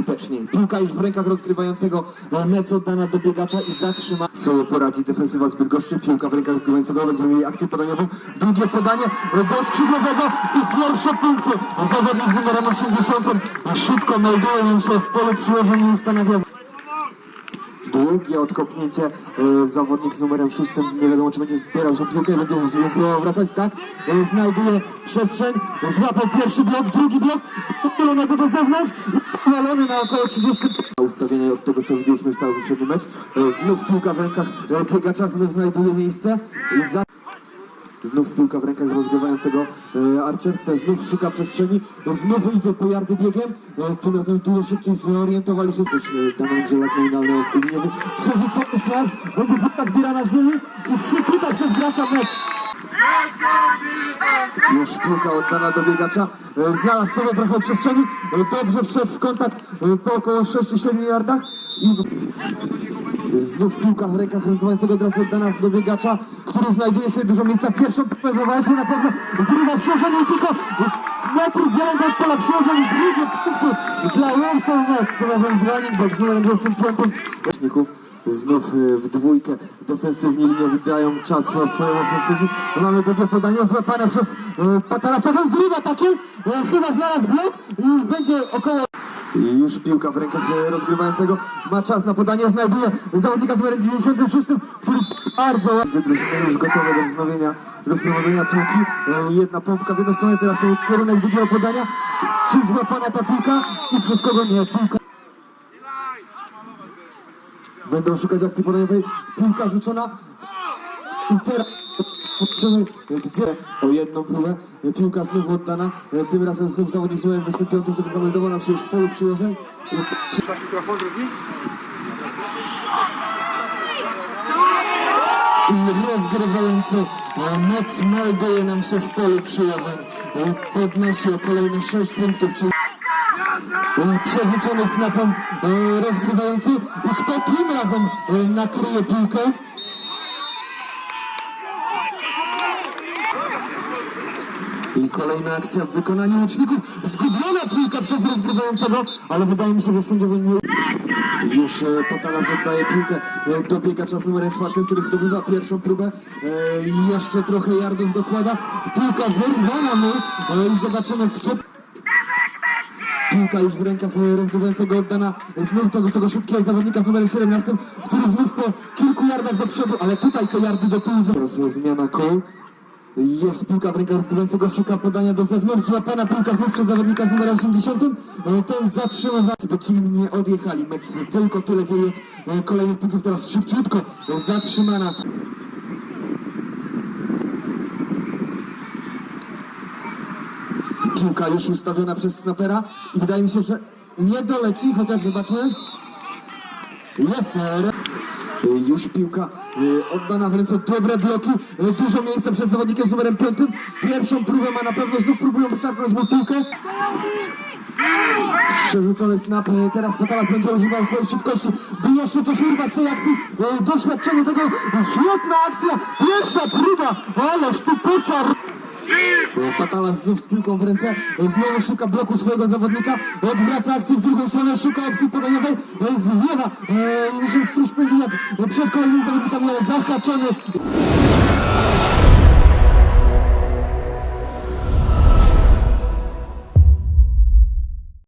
jak najskuteczniej. Piłka już w rękach rozgrywającego e, mecz oddana do biegacza i zatrzyma. Co poradzi defensywa z Bydgoszczy, piłka w rękach rozgrywającego, będziemy mieli akcję podaniową. Drugie podanie e, do skrzydłowego i pierwsze punkty. Zawodnik z numerem 80 szybko melduje nam się w polu przyłożeń i ustanawia Długie odkopnięcie. E, zawodnik z numerem szóstym nie wiadomo, czy będzie zbierał się piłkę, będzie próbował wracać. Tak, e, znajduje przestrzeń, złapał pierwszy blok, drugi blok, popylonego do zewnątrz i powalony na około 30. Ustawienie od tego, co widzieliśmy w całym poprzednim mecz. E, znów piłka w rękach e, biegacza, znów znajduje miejsce. I za... Znów piłka w rękach rozgrywającego e, Archersa, znów szuka przestrzeni, e, znów idzie po jardy biegiem, e, tym razem dużo szybciej zorientowali się. Też e, Damian Grzelak nominalny w liniowy, przerzucony snap, będzie piłka zbierana z ziemi i przychwyta przez gracza mecz. Już piłka oddana do biegacza, e, znalazł sobie trochę przestrzeni, e, dobrze wszedł w kontakt e, po około 6-7 yardach i Znów piłka w rękach rozgrywającego od razu oddana do biegacza, który znajduje sobie dużo miejsca. Pierwszą wywalczył na pewno zrywa przyłożenie i tylko metr z zielonego od pola przyłożenie drugie punkty dla Wilson Mets. Tym razem z running back z numerem 25. Roczników Znów y, w dwójkę defensywni liniowi dają czas na swoją ofensywę. Mamy drugie podanie złapane przez Patalasa. Ten zrywa takiem, y, chyba znalazł blok i będzie około już piłka w rękach e, rozgrywającego. Ma czas na podanie, znajduje zawodnika z numerem 96, który bardzo ładnie już gotowe do wznowienia, do wprowadzenia piłki. E, Jedna pompka w jedną stronę, teraz e, kierunek drugiego podania. Czy złapana ta piłka i przez kogo nie? Piłka. Będą szukać akcji podajowej. Piłka rzucona. I teraz Zobaczymy, gdzie o jedną próbę. Piłka znów oddana. Tym razem znów zawodnik z numerem 25, który zameldował nam się już w polu przyłożeń. I rozgrywający mecz melduje nam się w polu przyłożeń. Podnosi o kolejne 6 punktów, czyli przerzucony snapem rozgrywający. I kto tym razem e, nakryje piłkę? I kolejna akcja w wykonaniu łuczników. Zgubiona piłka przez rozgrywającego, ale wydaje mi się, że sędziowie nie... Już e, Patalas oddaje piłkę e, do biegacza z numerem czwartym, który zdobywa pierwszą próbę. E, i jeszcze trochę yardów dokłada. Piłka wyrwana mu i zobaczymy, gdzie... Piłka już w rękach rozgrywającego oddana znów tego, tego szybkiego zawodnika z numerem 17, który znów po kilku yardach do przodu, ale tutaj te yardy do tyłu. Teraz zmiana koł. Jest piłka w rękach szuka podania do zewnątrz, złapana piłka znów przez zawodnika z numerem 80. E, Ten zatrzymywa, bo ci nie odjechali, mecz tylko tyle dzieje od e, kolejnych punktów, teraz szybciutko e, zatrzymana. Piłka już ustawiona przez snapera i wydaje mi się, że nie doleci, chociaż zobaczmy. Jest e, już piłka e, oddana w ręce, dobre bloki, e, dużo miejsca przed zawodnikiem z numerem 5. Pierwszą próbę ma na pewno, znów próbują wyszarpnąć mu piłkę. Przerzucony snap, e, teraz Patalas będzie używał swojej szybkości, by jeszcze coś urwać z tej akcji. Doświadczenie tego, świetna akcja, pierwsza próba, ależ tu poczar. E, Patalas znów z piłką w ręce, e, znowu szuka bloku swojego zawodnika, odwraca akcję w drugą stronę, szuka opcji podaniowej, e, zwiewa, e, niczym stróż pędzi przed kolejnymi zawodnikami, ale zahaczony.